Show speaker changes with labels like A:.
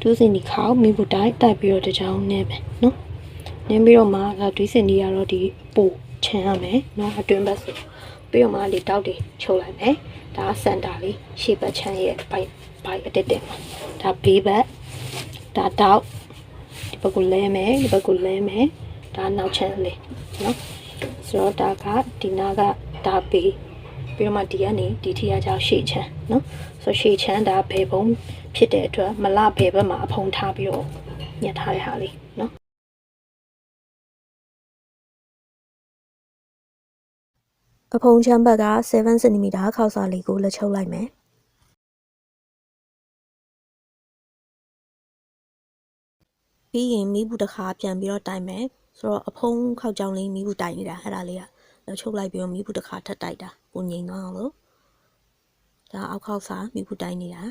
A: ဒူးစင်ဒီခေါက်မိဖို့တိုင်းတိုက်ပြီးတော့တစ်ချောင်းနင်းမယ်နော်နင်းပြီးတော့မှဒါဒူးစင်ဒီကတော့ဒီပို့ချမ်းရမယ်နော်အတွင်းဘက်ဆိုပြီးတော့မှဒီတောက်တွေချုပ်လိုက်မယ်ဒါစန်တာလေးရှေ့ဘက်ချမ်းရဲ့ဘိုက်ဘိုက်အတက်တက်မှာဒါဘေးဘက်ဒါတောက်ဒီဘက်ကလဲမယ်ဒီဘက်ကလဲမယ်ဒါနောက်ချမ်းလေးနော်ဆိုတော့ဒါကဒီနာကဒါဘေး ပြီးတော့မှဒီကနေဒီထီရကြောင့်ရှေ့ချမ်းနော်ဆိုရှေ့ချမ်းဒါဘယ်ဘုံဖြစ်တဲ့အတွက်မလဘယ်ဘက်မှာအဖုံထားပြီးတော့ညှက်ထားတဲ့ဟာလေးနော်အဖုံချမ်းဘက်က7 cm ခောက်စာလေးကိုလက်ချုပ်လိုက်မယ်ပြီးရင်မိဘူးတစ်ခါပြန်ပြီးတော့တိုင်မယ်ဆိုတော့အဖုံခောက်ကြောင်လေးမိဘူးတိုင်နေတာအဲ့ဒါလေးက လက်ချုပ်လိုက်ပြီးတော့မိဘူးတစ်ခါထပ်တိုက်တာပုံငိမ့်သွားအောင်လို့ဒါအောက်ခောက်စာမိဘူးတိုင်နေတာ